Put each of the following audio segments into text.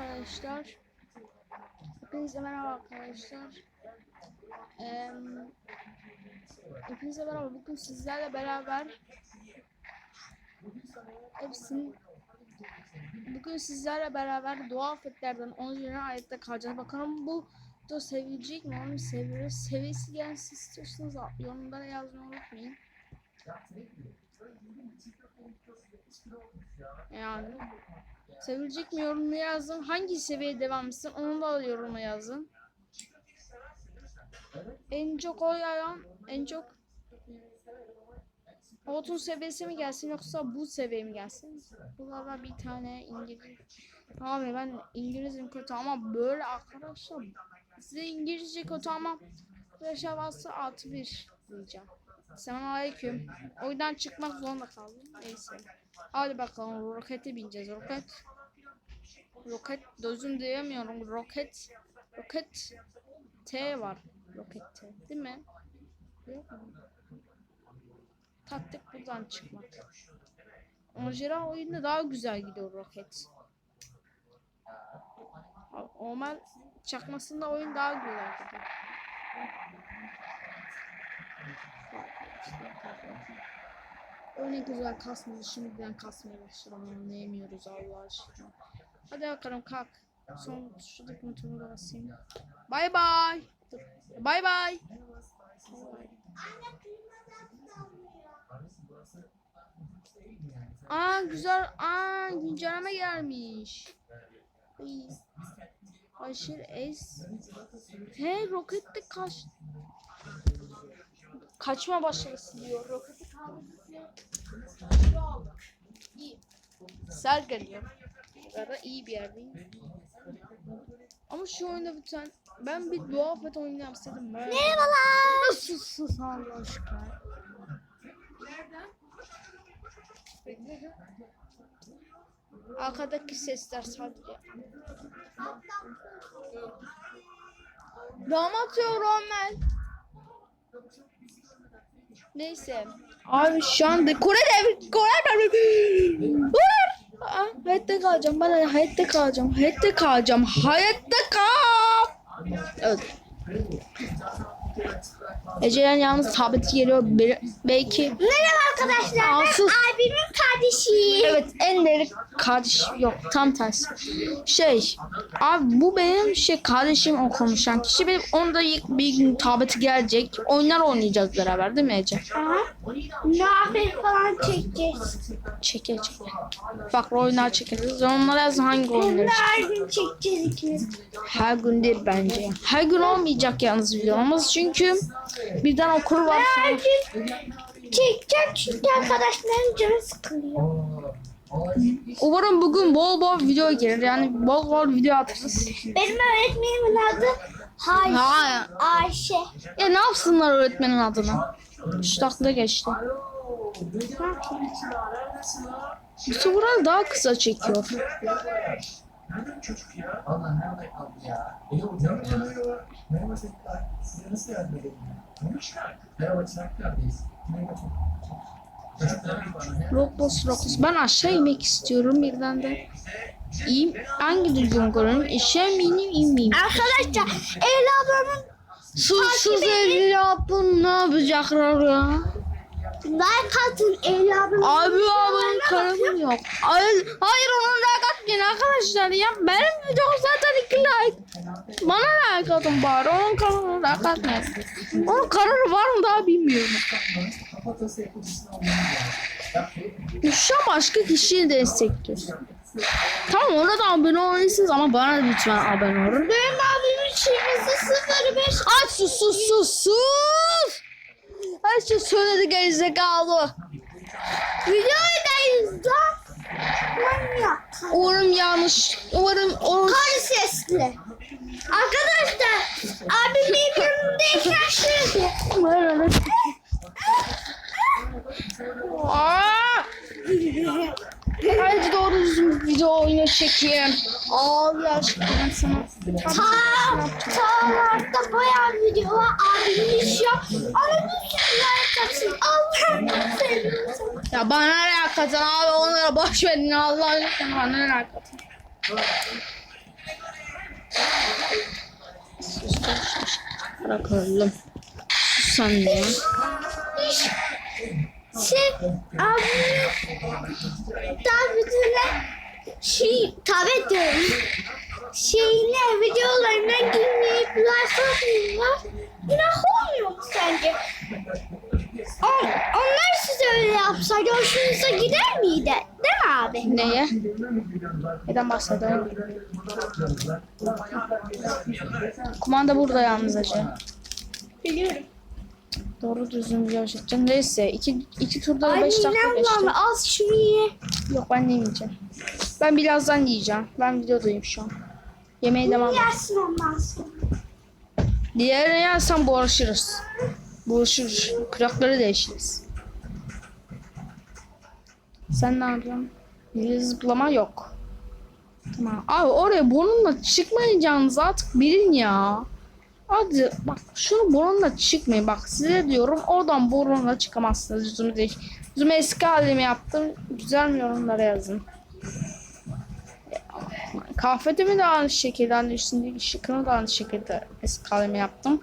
arkadaşlar. Hepinize merhaba arkadaşlar. Eee hepinize merhaba. Bugün sizlerle beraber hepsini Bugün sizlerle beraber doğa afetlerden 10 lira ayette kalacağız. Bakalım bu da sevilecek mi? Onu seviyoruz. Seviyesi gelsin istiyorsanız yorumlara yazmayı unutmayın. Yani sevilecek mi yorumunu yazın. Hangi seviyeye devam etsin onu da yoruma yazın. En çok oy alan en çok Otun seviyesi mi gelsin yoksa bu seviye mi gelsin? Bunlardan bir tane İngiliz. Abi ben İngilizim kötü ama böyle arkadaşlar size İngilizce kötü ama Yaşa bası artı bir diyeceğim. Selamünaleyküm. Oyundan çıkmak zorunda kaldım. Neyse. Hadi bakalım rokete bineceğiz. Roket. Roket. Dözüm diyemiyorum. Roket. Roket. T var. Roket T. Değil mi? Yok mu? Taktik buradan çıkmak. Macera oyunda daha güzel gidiyor roket. Normal çakmasında oyun daha güzel gidiyor. Ne güzel kasmadı. Şimdiden kasmaya başladı anlayamıyoruz Allah aşkına. Hadi bakalım kalk. Son şuradaki motoru basayım. Bay bay. Dur. Bay bay. Aa güzel. Aa güncelleme gelmiş. Aşır es. He rokette kaç. Kaçma başarısı diyor. Roketi kaldırdı. Sel geliyor. Burada iyi bir yerdeyim. Ama şu oyunda biten ben bir doğa afet oynayacağım istedim. Merhabalar. Sus sus Allah aşkına. Arkadaki sesler sadece. Damat ben. Neyse. Abi şu an dekore devir. Dekore devir. Aa, hayatta kalacağım. Ben hayatta kalacağım. Hayatta kalacağım. Hayatta kal. Evet. Ece'den yalnız tableti geliyor. Be- belki Merhaba arkadaşlar. Ben abimin kardeşiyim. Evet en değerli kardeş yok tam tersi. Şey abi bu benim şey kardeşim o konuşan kişi benim onda ilk bir gün tableti gelecek. Oyunlar oynayacağız beraber değil mi Ece? Aha. Nafet falan çekeceğiz. Çeke çeke. Farklı oyunlar çekeriz. Onlara yazın hangi oyunları her gün çekeceğiz ikimiz. Her gün değil bence. Her gün olmayacak yalnız videomuz çünkü birden okul var. Her gün çekeceğim çünkü arkadaşların canı sıkılıyor. Umarım bugün bol bol video gelir. Yani bol bol video atarız. Benim öğretmenimin adı Hay Ha, Ayşe. ya ne yapsınlar öğretmenin adına? Şu dakika geçti. Bu sefer daha kısa çekiyor. Nerede çocuk ya? Allah nerede kaldı ya? Merhaba merhaba. Merhaba çocuklar. Size nasıl yardım edebilirim? Merhaba Çınar. Merhaba Çanakkale'deyiz. Roblox Roblox. Ben aşağı inmek istiyorum birden de. İyiyim. Hangi düzgün görüyorum? İşe mi ineyim inmeyeyim? Arkadaşlar Eylül ablamın Susuz evli yapın ne yapacaklar ya? like atın Eylül ablamın. Abi abinin kanalım yok. Hayır, hayır onun like atmayın arkadaşlar ya. Benim video zaten 2 like. Bana like atın bari. Onun kanalına like atmayın. Onun kanalı var mı daha bilmiyorum. Kafatası. Şu an başka kişiyi destekliyor. Tamam ona da abone olmalısınız ama bana da lütfen abone olun. Benim abimin şifresi 05. Ay sus sus sus sus. Her şey söyledi gerizekalı. Videodayız da. Manyak. Umarım yanlış. Umarım o Karı sesli. Arkadaşlar abim benim yanımdayken şöyle. Aa! Bence doğru düzgün bir video oyunu çekeyim. Abi aşkım ben sana... Tamam, tamam arkadaşlar bayağı video var. Abimiz ya. Ama bir sürü yaratarsın. Allah'ım seviyorum Ya bana ne alakası abi onlara boş verin Allah'ın lütfen bana ne alakası. Sus. Bırakalım. Sus sen ya. Şey abinin tabletine şey tablet diyorum. Şeyine videolarına girmeyip like atmıyorlar. Günah olmuyor mu sence? On, onlar size öyle yapsaydı hoşunuza gider miydi? Değil mi abi? Neye? Neden bahsediyorum? Kumanda burada yalnız acı. Biliyorum. Doğru düzgün bir yavaş edeceğim. Neyse iki, iki turda da 5 dakika geçti. az şunu ye. Yok ben yemeyeceğim. Ben birazdan yiyeceğim. Ben videodayım şu an. Yemeğe devam et. Yersin ondan sonra. Diğerini yersem boğuşuruz. Boğuşuruz. Kırakları değişiriz. Sen ne yapıyorsun? Bir zıplama yok. Tamam. Abi oraya burnunla çıkmayacağınız artık bilin ya. Hadi bak şunu burnunla çıkmayın. Bak size diyorum oradan burnunla çıkamazsınız. Yüzümü değiş. Yüzümü eski halimi yaptım. Güzel mi yorumlara yazın. Kahvemi de aynı şekilde hani üstündeki şıkkını da aynı şekilde eski halimi yaptım.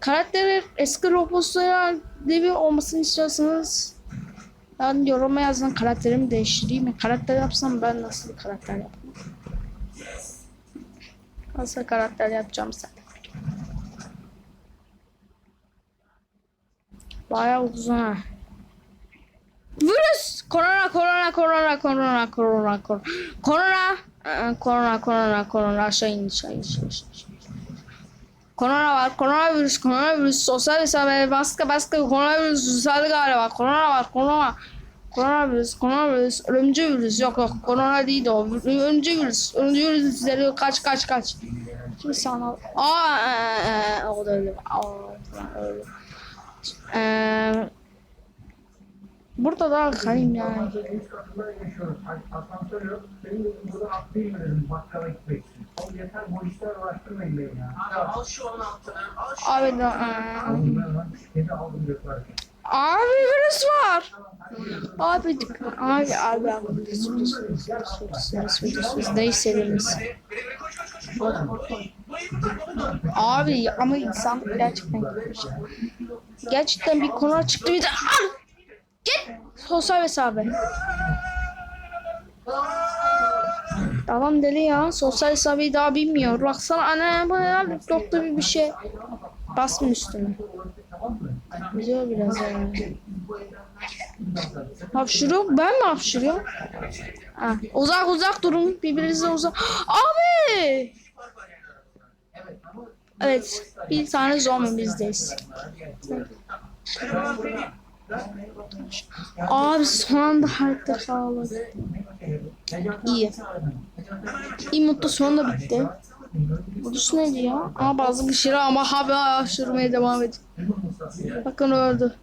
Karakteri eski Roblox'lara devi olmasını istiyorsanız ben yoruma yazın karakterimi değiştireyim? Karakter yapsam ben nasıl bir karakter yapayım? Nasıl karakter yapacağım sen? Bayağı uzun ha. Virüs! Korona, korona, korona, korona, korona, korona. Korona, Aa, korona, korona, korona. Aşağı in, aşağı in, aşağı in. Korona var, koronavirüs, koronavirüs, sosyal mesafe, baskı, baskı, koronavirüs, sosyal galiba, korona var, korona. Koronavirüs, koronavirüs, ölümcül virüs, yok yok, korona değil de o, ölümcül virüs, ölümcül virüs, üzeri kaç, kaç, kaç. Şimdi sana, aa, ee, ee, o da öyle, aa, öyle. Eee, burada da kalayım yani. Asansör yok. Senin dedim buradan atlayayım dedim bakkala gitmek. Oğlum yeter bu işler uğraştırmayın beni ya. Abi al şu 16'ını. Al şu. Abi ben lan kedi aldım götürürken. Abi virüs var. Abi abi abi abi virüs virüs virüs virüs virüs virüs ne hissediniz? Abi ama insan gerçekten gitmiş. Gerçekten bir konu çıktı bir de al! Git! Sosyal hesabı. Tamam deli ya. Sosyal hesabı daha bilmiyor. Baksana ana bu ya doktor bir şey. Basma üstüne. Biliyor biraz yani. Hapşırıyor. Ben mi hapşırıyorum? Ha. Uzak uzak durun. Birbirinize uzak. Abi! Evet. Bir tane zombi. Abi son anda harita sağladı. İyi. İyi mutlu sonunda bitti. Burası neydi ya? Ama bazı bir şeyler ama abi hapşırmaya devam ediyor. Bakın öldü.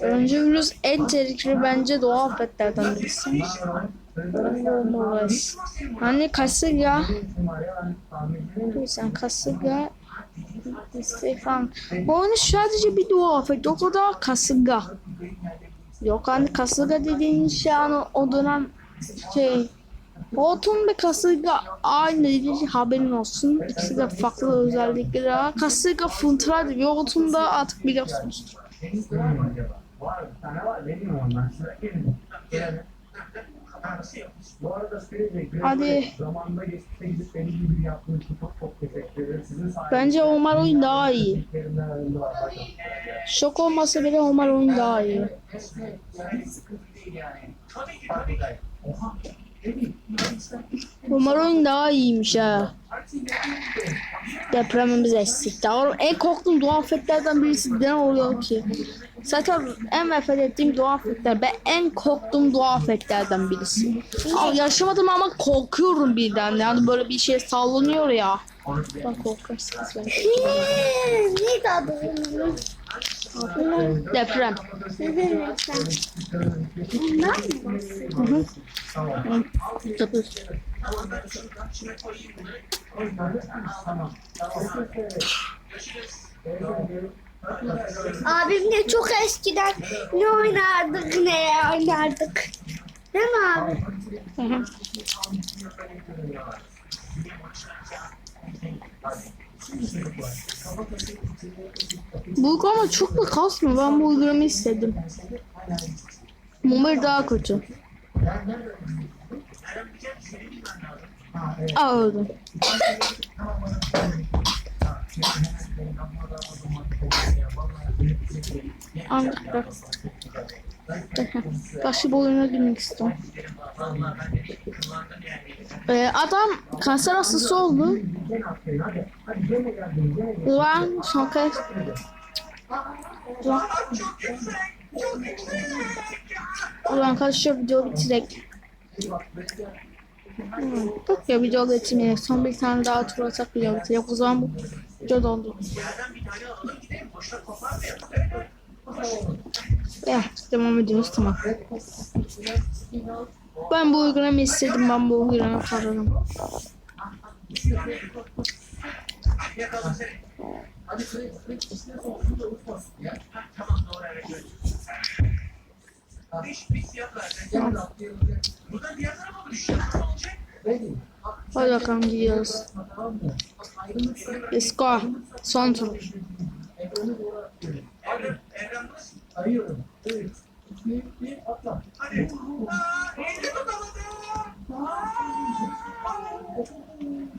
Önce virüs en tehlikeli bence doğal afetlerden birisi. Olmalıyız. Hani kasırga, sen kasırga, Stefan. Oyunu sadece bir doğal afet, o kadar kasırga. Yok hani kasırga dediğin şey hani o dönem şey Hortum ve kasırga aynı değil haberin olsun. İkisi de farklı özellikleri var. Kasırga fıntına bir hortum da artık biliyorsunuz. Bu arada sürekli Hadi. Zamanında geçmişte gidip benim gibi yaptığınız için çok çok teşekkür ederim. Sizin Bence Omar oyun daha iyi. Şok olmasa bile Omar oyun daha iyi. Omar oyun daha iyiymiş ha. Depremimiz estikti. Oğlum en korktuğum doğa afetlerden birisi ne oluyor ki? Zaten en nefret ettiğim doğa afetler. Ben en korktuğum doğa afetlerden birisi. Ama yaşamadım ama korkuyorum birden. Yani böyle bir şey sallanıyor ya. Ben korkarsınız ben. Deprem. Ne demek sen? Bundan mı bahsediyorsun? Tamam. Tabii. Tamam. Abimle çok eskiden ne oynardık ne oynardık. Değil mi abi? Bu uygulama çok da kasmıyor. Ben bu uygulamayı istedim. Mumber daha kötü. Aa. Başka bir oyuna girmek istiyorum. Ee, adam kanser hastası oldu. Ulan kez. Ulan, ulan arkadaşlar video bitirek. Hmm, Yok ya video bitirmeyek. Son bir tane daha tur atak video bitirek. O zaman bu video mı ya? Devam ediyoruz tamam. Ben bu uygulamayı istedim. Ben bu uygulamayı? Ready. Hadi bakalım gidiyoruz. Let's go. Son tur. Hadi. Aa, elini tutamadım.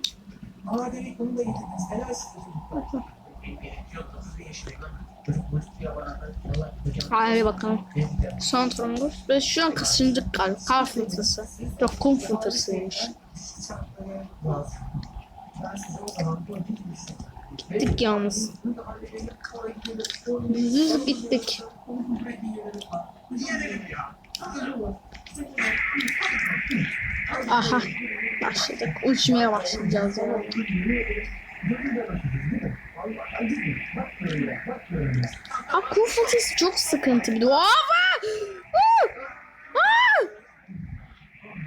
Aa demek bunu da getirdiniz. Helal size çocuklar. Birinci yıl 31 yaşındayım. Çocuk basit ya bana. Allah hocam. Hadi bakalım. Son turumuz. Ve şu an kaçıncı kar? Kar fırtınası. Yok kum fırtınasıymış. Gittik yalnız. Düz gittik. Aha. Başladık. Uçmaya başlayacağız. Aa, kum fırtınası çok sıkıntı bir de. Aa!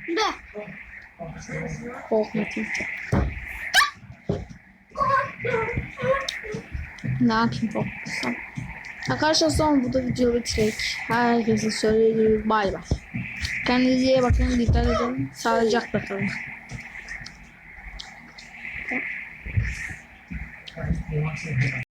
Be. Korkmadım. Ne yapayım korkmasam. Arkadaşlar son burada video bitirek. Herkese söylediğim bay bay. Kendinize iyi bakın. Dikkat edin. Sağlıcakla kalın. Ben